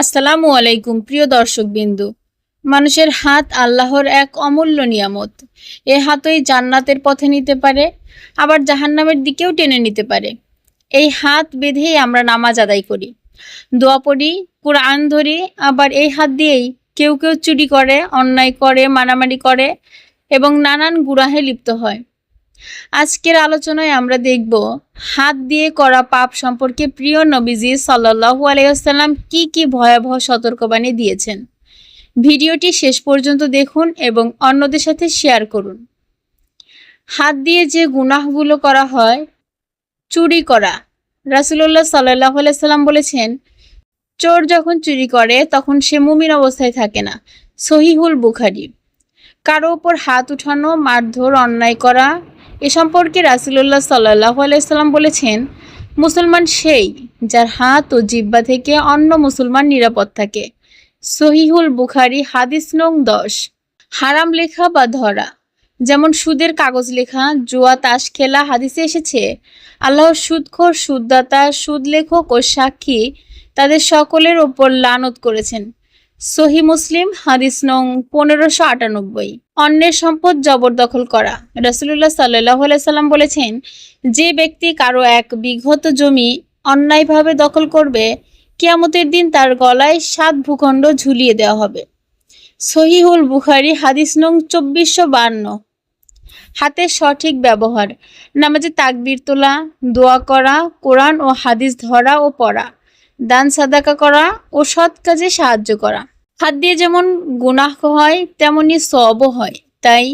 আসসালামু আলাইকুম, প্রিয় দর্শক বিন্দু মানুষের হাত আল্লাহর এক অমূল্য নিয়ামত। এ হাতই জান্নাতের পথে নিতে পারে, আবার জাহান্নামের দিকেও টেনে নিতে পারে। এই হাত বেঁধেই আমরা নামাজ আদায় করি। দোয়া পড়ি, কোরআন ধরি, আবার এই হাত দিয়েই কেউ কেউ চুরি করে, অন্যায় করে, মারামারি করে এবং নানান গুনাহে লিপ্ত হয়। আজকের আলোচনায় আমরা দেখব হাত দিয়ে করা পাপ সম্পর্কে প্রিয় নবীজি সাল্লাহু আলাইসাল্লাম কি কি ভয়াবহ সতর্কবাণী দিয়েছেন। ভিডিওটি শেষ পর্যন্ত দেখুন এবং অন্যদের সাথে শেয়ার করুন। হাত দিয়ে যে গুনাহগুলো করা হয়, চুরি করা। রাসুল্লাহ সাল্লাহ আলাইসাল্লাম বলেছেন, চোর যখন চুরি করে, তখন সে মুমিন অবস্থায় থাকে না। সহিহুল বুখারি। কারও ওপর হাত উঠানো, মারধর, অন্যায় করা এ সম্পর্কে রাসুল্লাহ সাল্লাহ আলাইসাল্লাম বলেছেন, মুসলমান সেই যার হাত ও জিব্বা থেকে অন্য মুসলমান নিরাপদ থাকে। সহিহুল বুখারি হাদিস নং দশ, হারাম লেখা বা ধরা। যেমন সুদের কাগজ লেখা, জুয়া, তাস খেলা হাদিসে এসেছে আল্লাহ সুদখোর, সুদদাতা সুদ লেখক ও সাক্ষী তাদের সকলের ওপর লানত করেছেন। সহি মুসলিম, হাদিস নং পনেরোশো আটানব্বই। অন্যের সম্পদ জবরদখল করা। রসুল্লাহ সাল্লাহ সাল্লাম বলেছেন, যে ব্যক্তি কারও এক বিঘত জমি অন্যায়ভাবে দখল করবে, কিয়ামতের দিন তার গলায় সাত ভূখণ্ড ঝুলিয়ে দেওয়া হবে। সহিহুল বুখারি, হাদিস নং চব্বিশশো বান্ন। হাতের সঠিক ব্যবহার, নামাজে তাকবির তোলা, দোয়া করা, কোরআন ও হাদিস ধরা ও পড়া। দান সাদাকা করা ও সৎ কাজে সাহায্য করা। হাত দিয়ে যেমন গুনাহ হয়, তেমনি সবও হয়। তাই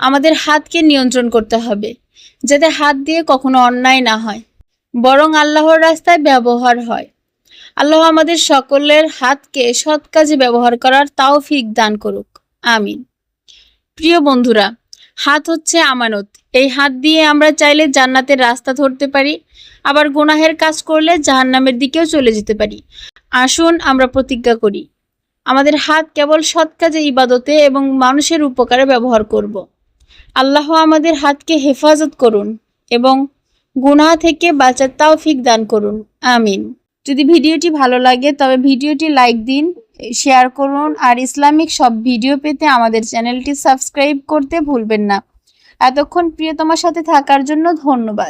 আমাদের হাতকে নিয়ন্ত্রণ করতে হবে, যাতে হাত দিয়ে কখনো অন্যায় না হয়। বরং আল্লাহর রাস্তায় ব্যবহার হয়। আল্লাহ আমাদের সকলের হাতকে সৎ কাজে ব্যবহার করার তাওফিক দান করুক। আমিন। প্রিয় বন্ধুরা হাত হচ্ছে আমানত। এই হাত দিয়ে আমরা চাইলে জান্নাতের রাস্তা ধরতে পারি, আবার গুনাহের কাজ করলে জাহান্নামের দিকেও চলে যেতে পারি। আসুন আমরা প্রতিজ্ঞা করি, আমাদের হাত কেবল সৎ কাজে ইবাদতে এবং মানুষের উপকারে ব্যবহার করব। আল্লাহ আমাদের হাতকে হেফাজত করুন এবং গুনাহ থেকে বাঁচার তাওফিক দান করুন। আমিন। যদি ভিডিওটি ভালো লাগে তবে ভিডিওটি লাইক দিন শেয়ার করুন আর ইসলামিক সব ভিডিও পেতে আমাদের চ্যানেলটি সাবস্ক্রাইব করতে ভুলবেন না। এতক্ষণ প্রিয়তমার সাথে থাকার জন্য ধন্যবাদ।